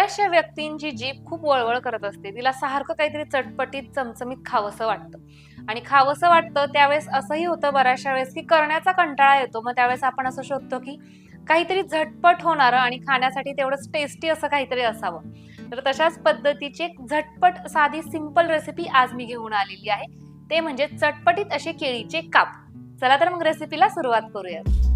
बऱ्याचशा व्यक्तींची जीभ खूप वळवळ करत असते. तिला सारखं काहीतरी चटपटीत चमचमीत खावंसं वाटतं. आणि खावंसं वाटतं त्यावेळेस असंही होतं बऱ्याचशा वेळेस की करण्याचा कंटाळा येतो. मग त्यावेळेस आपण असं शोधतो की काहीतरी झटपट होणारं आणि खाण्यासाठी तेवढंच टेस्टी असं काहीतरी असावं. तर तशाच पद्धतीची एक झटपट साधी सिंपल रेसिपी आज मी घेऊन आलेली आहे. ते म्हणजे चटपटीत असे केळीचे काप. चला तर मग रेसिपीला सुरुवात करूयात.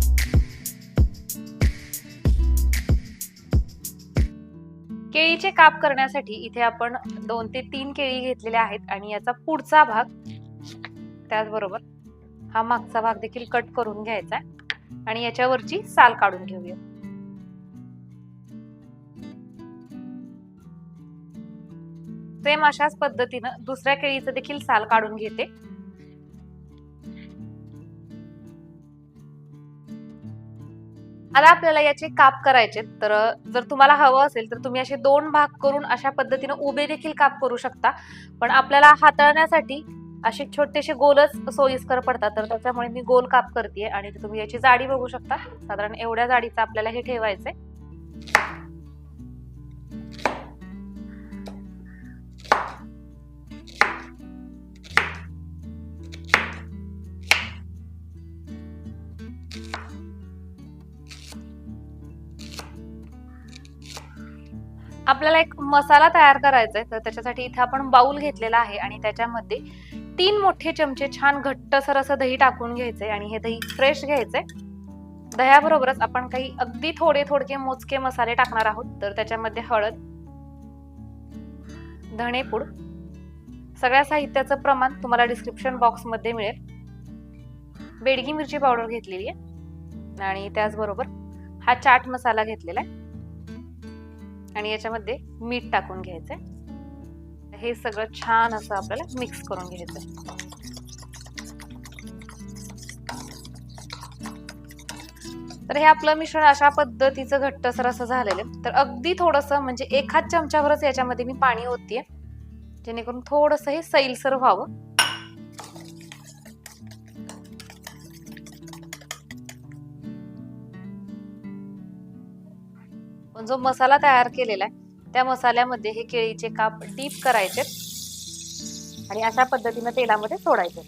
केळीचे काप करण्यासाठी इथे आपण दोन ते तीन केळी घेतलेल्या आहेत आणि याचा पुढचा भाग त्याचबरोबर हा मागचा भाग देखील कट करून घ्यायचा आणि याच्यावरची साल काढून घेऊया. सेम अशाच पद्धतीनं दुसऱ्या केळीचं देखील साल काढून घेते. आता आपल्याला याचे काप करायचे तर जर तुम्हाला हवं असेल तर तुम्ही असे दोन भाग करून अशा पद्धतीनं उभे देखील काप करू शकता. पण आपल्याला हाताळण्यासाठी असे छोटेसे गोलच सोयीस्कर पडतात. तर त्याच्यामुळे मी गोल काप करते आणि तुम्ही याची जाडी बघू शकता. साधारण एवढ्या जाडीचं आपल्याला हे ठेवायचंय. आपल्याला एक मसाला तयार करायचा आहे तर त्याच्यासाठी इथे आपण बाऊल घेतलेला आहे आणि त्याच्यामध्ये तीन मोठे चमचे छान घट्टसर असं दही टाकून घ्यायचंय आणि हे दही फ्रेश घ्यायचंय. दह्याबरोबरच आपण काही अगदी थोडे थोडके मोजके मसाले टाकणार आहोत तर त्याच्यामध्ये हळद धणेपूड सगळ्या साहित्याचं प्रमाण तुम्हाला डिस्क्रिप्शन बॉक्समध्ये मिळेल. बेडगी मिरची पावडर घेतलेली आहे आणि त्याचबरोबर हा चाट मसाला घेतलेला आहे. आणि याच्यामध्ये मीठ टाकून घ्यायचंय. हे सगळं छान असं आपल्याला मिक्स करून घ्यायचंय. तर हे आपलं मिश्रण अशा पद्धतीचं घट्टसर असं झालेलं तर अगदी थोडस म्हणजे एखाद चमच्यावरच याच्यामध्ये मी पाणी ओतते जेणेकरून थोडस हे सैलसर व्हावं. पण जो मसाला तयार केलेला आहे त्या मसाल्यामध्ये हे केळीचे काप डीप करायचे आणि अशा पद्धतीनं तेलामध्ये सोडायचे.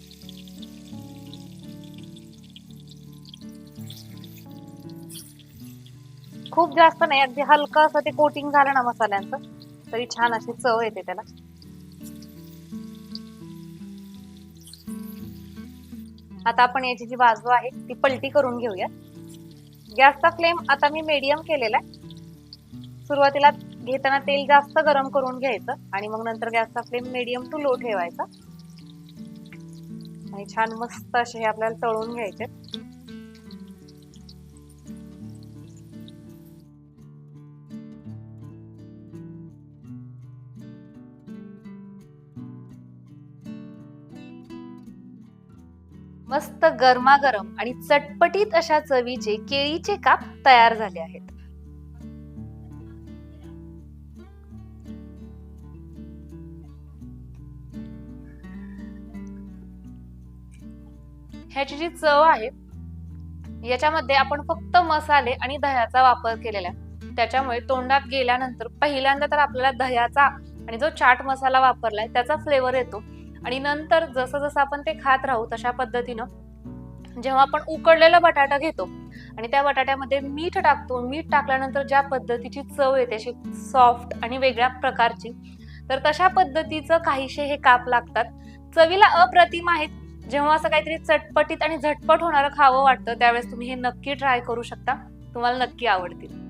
खूप जास्त नाही अगदी हलकं असं ते कोटिंग झालं ना मसाल्यांचं तरी छान अशी चव येते त्याला. आता आपण याची जी बाजू आहे ती पलटी करून घेऊया. गॅसचा फ्लेम आता मी मीडियम केलेला आहे. सुरुवातीला घेताना तेल जास्त गरम करून घ्यायचं आणि मग नंतर गॅसचा फ्लेम मीडियम टू लो ठेवायचा. आणि छान मस्त असे हे आपल्याला तळून घ्यायचे. मस्त गरमागरम आणि चटपटीत अशा चवीचे केळीचे काप तयार झाले आहेत. ह्याची जी चव आहे याच्यामध्ये आपण फक्त मसाले आणि दह्याचा वापर केलेला आहे. त्याच्यामुळे तोंडात गेल्यानंतर पहिल्यांदा तर आपल्याला दह्याचा आणि जो चाट मसाला वापरलाय त्याचा फ्लेवर येतो. आणि नंतर जसं जसं आपण ते खात राहू तशा पद्धतीनं जेव्हा आपण उकडलेला बटाटा घेतो आणि त्या बटाट्यामध्ये मीठ टाकतो मीठ टाकल्यानंतर ज्या पद्धतीची चव येते अशी सॉफ्ट आणि वेगळ्या प्रकारची तर तशा पद्धतीचं काहीशे हे काप लागतात. चवीला अप्रतिम आहेत जेव्हा असं काहीतरी चटपटीत आणि झटपट होणारं खावं वाटतं त्यावेळेस तुम्ही हे नक्की ट्राय करू शकता. तुम्हाला नक्की आवडतील.